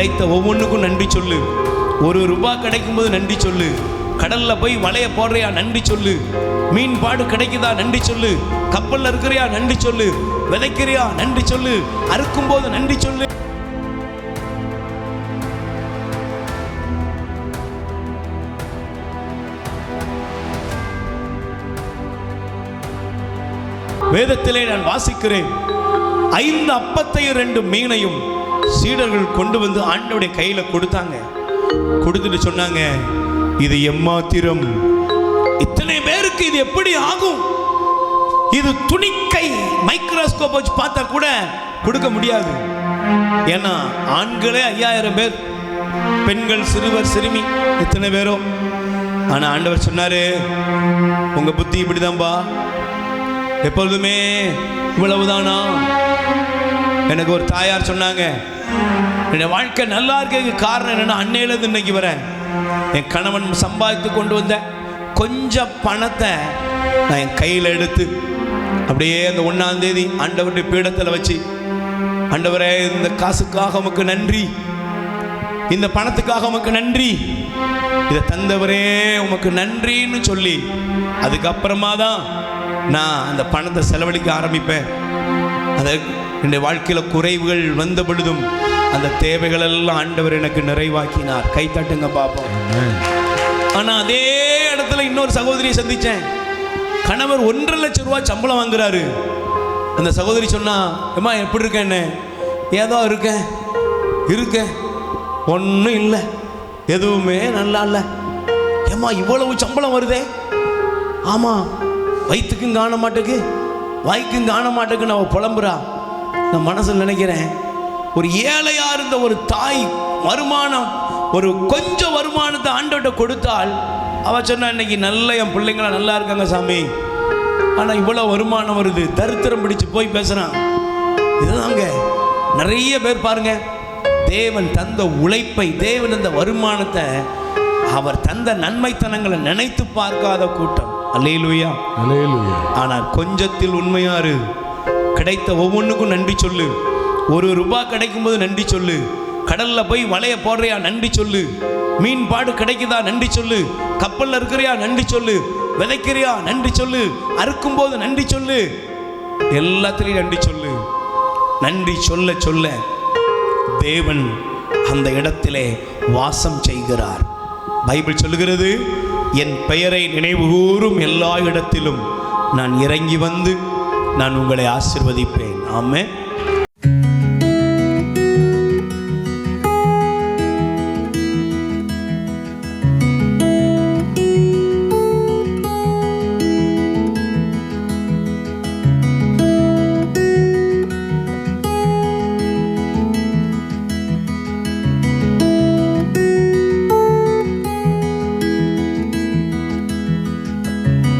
கிடைத்த ஒவ்வொன்றுக்கும் நன்றி சொல்லு. ஒரு ரூபா கிடைக்கும் போது நன்றி சொல்லு. கடல்ல போய் வலைய போடுறியா நன்றி சொல்லு. மீன் பாடு கிடைக்குதா நன்றி சொல்லு. கப்பல்ல இருக்கிறியா நன்றி சொல்லு. விதைக்கிறியா நன்றி சொல்லு. அறுக்கும் போது நன்றி சொல்லு. வேதத்திலே நான் வாசிக்கிறேன். ஐந்து அப்பத்தையும் ரெண்டு மீனையும். சீடர்கள் கொண்டு வந்து ஆண்டவுடைய கையில் கொடுத்தாங்க. கொடுத்துட்டு சொன்னாங்க இது எம்மாத்திரம்? இத்தனை பேருக்கு இது எப்படி ஆகும்? இது துணிக்கை மைக்ரோஸ்கோப் வச்சு பார்த்தா கூட கொடுக்க முடியாது. ஏன்னா ஆண்களே ஐயாயிரம் பேர் பெண்கள் சிறுவர் சிறுமி எத்தனை பேரோ? ஆனால் ஆண்டவர் சொன்னாரு உங்க புத்தி இப்படிதான்பா. எப்பொழுதுமே இவ்வளவுதானா? எனக்கு ஒரு தாயார் சொன்னாங்க என் வாழ்க்கை நல்லா இருக்கிறதுக்கு காரணம் என்னன்னா அன்னையிலேருந்து இன்னைக்கு வரேன் என் கணவன் சம்பாதித்து கொண்டு வந்த கொஞ்சம் பணத்தை நான் என் கையில் எடுத்து அப்படியே அந்த ஒன்றாம் தேதி ஆண்டவருடைய பீடத்தில் வச்சு ஆண்டவரே இந்த காசுக்காக உமக்கு நன்றி. இந்த பணத்துக்காக உமக்கு நன்றி. இதை தந்தவரே உமக்கு நன்றின்னு சொல்லி அதுக்கப்புறமா தான் நான் அந்த பணத்தை செலவழிக்க ஆரம்பிப்பேன். அதை என்னுடைய வாழ்க்கையில் குறைவுகள் வந்த பொழுதும் அந்த தேவைகள் எல்லாம் ஆண்டவர் எனக்கு நிறைவாக்கினார். கை தட்டுங்க பார்ப்போம் ஆனா அதே இடத்துல இன்னொரு சகோதரியை சந்திச்சேன். கணவர் ஒன்றரை லட்சம் ரூபாய் சம்பளம் வாங்குறாரு. அந்த சகோதரி சொன்னா ஏம்மா எப்படி இருக்கேன்னு ஏதோ இருக்கேன். இருக்கேன். ஒன்றும் இல்லை. எதுவுமே நல்லா இல்லை. ஏம்மா இவ்வளவு சம்பளம் வருதே? ஆமாம் வயிற்றுக்கும் காண மாட்டேக்கு. வாய்க்கும் காண மாட்டேக்குன்னு அவள் புலம்புறா. நான் மனசில் நினைக்கிறேன் ஒரு ஏழையா இருந்த ஒரு தாய் வருமானம் ஒரு கொஞ்சம் வருமானத்தை ஆண்டவட்ட கொடுத்தால் அவ சொன்னா இன்னைக்கு நல்ல என் பிள்ளைங்களாம் நல்லா இருக்காங்க சாமி. ஆனால் இவ்வளோ வருமானம் வருது. தரித்திரம் பிடிச்சு போய் பேசுகிறான் இதுதாங்க நிறைய பேர் பாருங்க தேவன் தந்த உழைப்பை தேவன் தந்த வருமானத்தை அவர் தந்த நன்மைத்தனங்களை நினைத்து பார்க்காத கூட்டம். அல்லேலூயா. அலையலுயா ஆனால் கொஞ்சத்தில் உண்மையாரு கிடைத்த ஒவ்வொன்றுக்கும் நன்றி சொல்லு. ஒரு ரூபாய் கிடைக்கும் போது நன்றி சொல்லு. கடல்ல போய் வலைய போடுறியா நன்றி சொல்லு. மீன் பாடு கிடைக்குதா நன்றி சொல்லு. கப்பல்ல இருக்கிறியா நன்றி சொல்லு. விதைக்கிறியா நன்றி சொல்லு. அறுக்கும் போது நன்றி சொல்லு. எல்லாத்துலேயும் நன்றி சொல்லு. நன்றி சொல்ல சொல்ல தேவன் அந்த இடத்திலே வாசம் செய்கிறார். பைபிள் சொல்லுகிறது என் பெயரை நினைவுகூறும் எல்லா இடத்திலும். நான் இறங்கி வந்து நான் உங்களை ஆசிர்வதிப்பேன். ஆமே